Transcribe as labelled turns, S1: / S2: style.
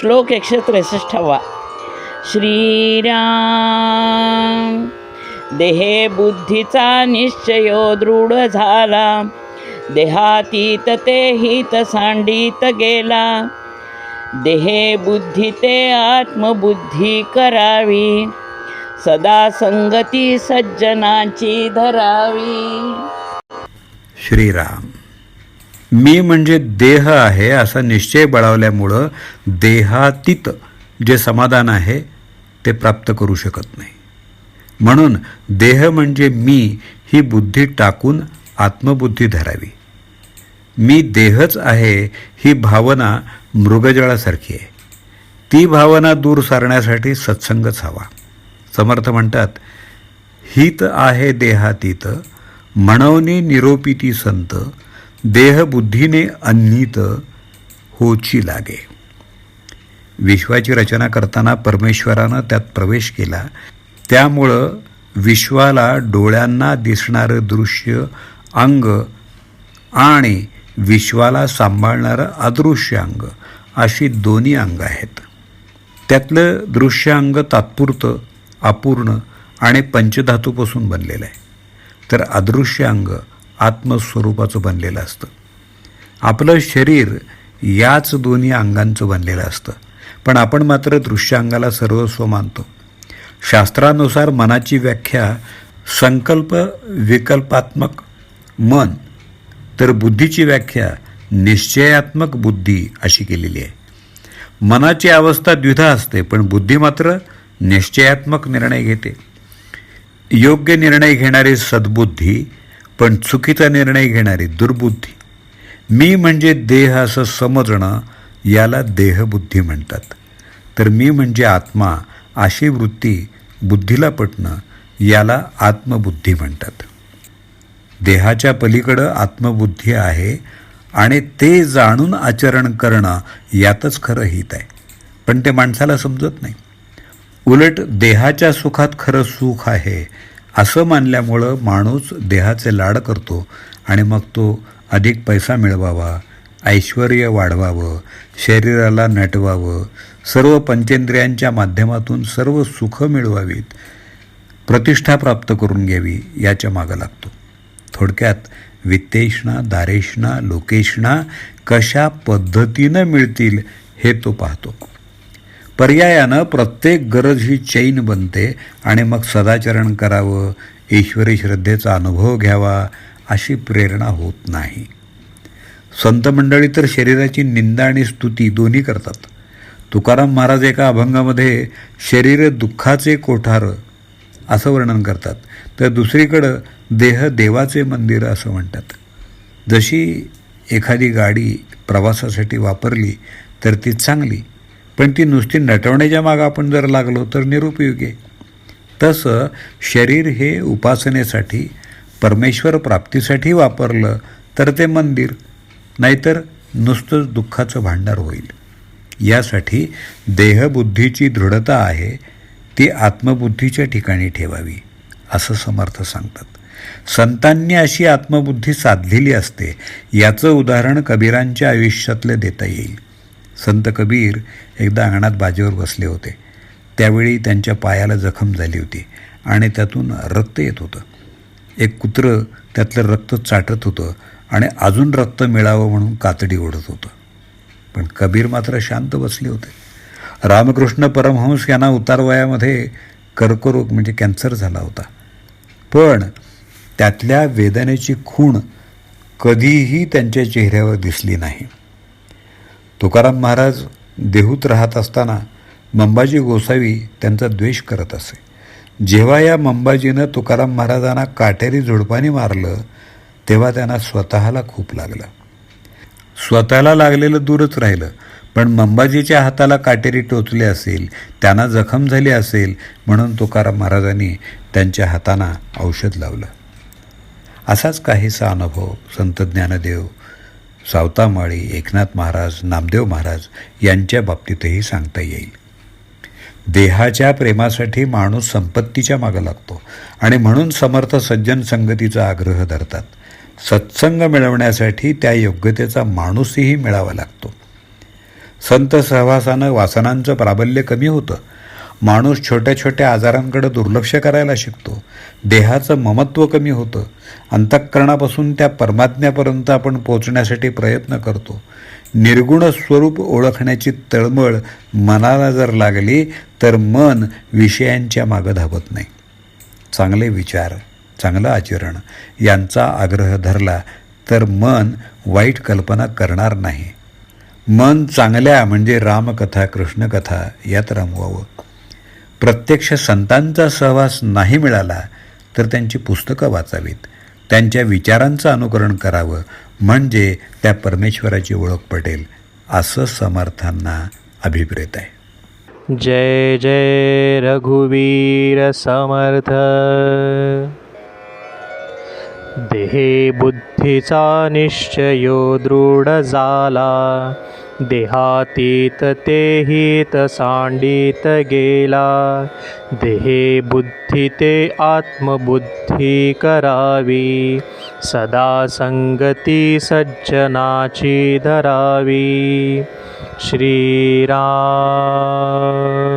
S1: श्लोक एकशे त्रेसष्टावा श्रीराम देहे बुद्धीचा निश्चयो दृढ झाला. देहातीत ते हित सांडित गेला. देहे बुद्धी ते आत्मबुद्धी करावी. सदा संगती सज्जनाची धरावी.
S2: श्रीराम. मी म्हणजे देह आहे असा निश्चय बळावल्यामुळं देहातीत जे समाधान आहे ते प्राप्त करू शकत नाही. म्हणून देह म्हणजे मी ही बुद्धी टाकून आत्मबुद्धी धरावी. मी देहच आहे ही भावना मृगजळासारखी आहे. ती भावना दूर सारण्यासाठी सत्संगच हवा. समर्थ म्हणतात हित आहे देहातीत म्हणवनी निरोपिती संत देहबुद्धीने अन्नीत होची लागे. विश्वाची रचना करताना परमेश्वरानं त्यात प्रवेश केला. त्यामुळं विश्वाला डोळ्यांना दिसणारं दृश्य अंग आणि विश्वाला सांभाळणारं अदृश्य अंग अशी दोन्ही अंग आहेत. त्यातलं दृश्य अंग तात्पुरतं अपूर्ण आणि पंचधातूपासून बनलेलं आहे. तर अदृश्य अंग आत्मस्वरूपाचं बनलेलं असतं. आपलं शरीर याच दोन्ही अंगांचं बनलेलं असतं. पण आपण मात्र दृश्य अंगाला सर्वस्व मानतो. शास्त्रानुसार मनाची व्याख्या संकल्प विकल्पात्मक मन तर बुद्धीची व्याख्या निश्चयात्मक बुद्धी अशी केलेली आहे. मनाची अवस्था द्विधा असते पण बुद्धी मात्र निश्चयात्मक निर्णय घेते. योग्य निर्णय घेणारी सद्बुद्धी पण चुकीचा निर्णय घेणारी दुर्बुद्धी. मी म्हणजे देह असं समजणं याला देहबुद्धी म्हणतात. तर मी म्हणजे आत्मा अशी वृत्ती बुद्धीला पटणं याला आत्मबुद्धी म्हणतात. देहाच्या पलीकडं आत्मबुद्धी आहे आणि ते जाणून आचरण करणं यातच खरं हित आहे. पण ते माणसाला समजत नाही. उलट देहाच्या सुखात खरं सुख आहे असं मानल्यामुळं माणूस देहाचे लाड करतो आणि मग तो अधिक पैसा मिळवावा ऐश्वर वाढवावं शरीराला नटवावं सर्व पंचेंद्रियांच्या माध्यमातून सर्व सुखं मिळवावीत प्रतिष्ठा प्राप्त करून घ्यावी याच्या मागं लागतो. थोडक्यात वित्तेष्णा दारेष्णा लोकेष्णा कशा पद्धतीनं मिळतील हे तो पाहतो. पर्यायानं प्रत्येक गरज ही चैन बनते आणि मग सदाचरण करावं ईश्वरी श्रद्धेचा अनुभव घ्यावा अशी प्रेरणा होत नाही. संत मंडळी तर शरीराची निंदा आणि स्तुती दोन्ही करतात. तुकाराम महाराज एका अभंगामध्ये शरीर दुःखाचे कोठार असं वर्णन करतात. तर दुसरीकडं देह देवाचे मंदिर असं म्हणतात. जशी एखादी गाडी प्रवासासाठी वापरली तर ती चांगली पण ती नुसती नटवण्याच्या मागं आपण जर लागलो तर निरुपयोगी आहे. तसं शरीर हे उपासनेसाठी परमेश्वर प्राप्तीसाठी वापरलं तर ते मंदिर नाहीतर नुसतंच दुःखाचं भांडार होईल. यासाठी देहबुद्धीची दृढता आहे ती आत्मबुद्धीच्या ठिकाणी ठेवावी असं समर्थ सांगतात. संतांनी अशी आत्मबुद्धी साधलेली असते याचं उदाहरण कबीरांच्या आयुष्यातले देता येईल. संत कबीर एकदा अंगणात बाजेवर बसले होते. त्यावेळी त्यांच्या पायाला जखम झाली होती आणि त्यातून रक्त येत होतं. एक कुत्रं त्यातलं रक्त चाटत होतं आणि अजून रक्त मिळावं म्हणून कातडी ओढत होतं. पण कबीर मात्र शांत बसले होते. रामकृष्ण परमहंस यांना उतारवयामध्ये कर्करोग म्हणजे कॅन्सर झाला होता. पण त्यातल्या वेदनेची खूण कधीही त्यांच्या चेहऱ्यावर दिसली नाही. तुकाराम महाराज देहूत राहत असताना मंबाजी गोसावी त्यांचा द्वेष करत असे. जेव्हा या मंबाजीनं तुकाराम महाराजांना काटेरी झुडपानी मारलं तेव्हा त्यांना स्वतःला खूप लागलं. स्वतःला लागलेलं दूरच राहिलं पण मंबाजीच्या हाताला काटेरी टोचले असेल त्यांना जखम झाली असेल म्हणून तुकाराम महाराजांनी त्यांच्या हातांना औषध लावलं. असाच काहीसा अनुभव संत ज्ञानदेव सावतामाळी एकनाथ महाराज नामदेव महाराज यांच्या बाबतीतही सांगता येईल. देहाच्या प्रेमासाठी माणूस संपत्तीच्या मागं लागतो आणि म्हणून समर्थ सज्जन संगतीचा आग्रह धरतात. सत्संग मिळवण्यासाठी त्या योग्यतेचा माणूसही मिळावा लागतो. संत सहवासानं वासनांचं प्राबल्य कमी होतं माणूस छोट्या छोट्या आजारांकडे दुर्लक्ष करायला शिकतो. देहाचं ममत्व कमी होतं. अंतःकरणापासून त्या परमात्म्यापर्यंत आपण पोचण्यासाठी प्रयत्न करतो. निर्गुण स्वरूप ओळखण्याची तळमळ मनाला जर लागली तर मन विषयांच्या मागं धावत नाही. चांगले विचार चांगलं आचरण यांचा आग्रह धरला तर मन वाईट कल्पना करणार नाही. मन चांगल्या म्हणजे रामकथा कृष्णकथा यात रमवावं. प्रत्यक्ष संतांचा सहवास नाही मिळाला तर त्यांची पुस्तकं वाचावीत. त्यांच्या विचारांचं अनुकरण करावं म्हणजे त्या परमेश्वराची ओळख पटेल असं समर्थांना अभिप्रेत आहे.
S3: जय जय रघुवीर समर्थ. देहे बुद्धीचा निश्चयो दृढ झाला. देहातीत तेहित सांडित गेला. देहे बुद्धी ते आत्मबुद्धी करावी. सदा संगती सज्जनाची धरावी. श्रीराम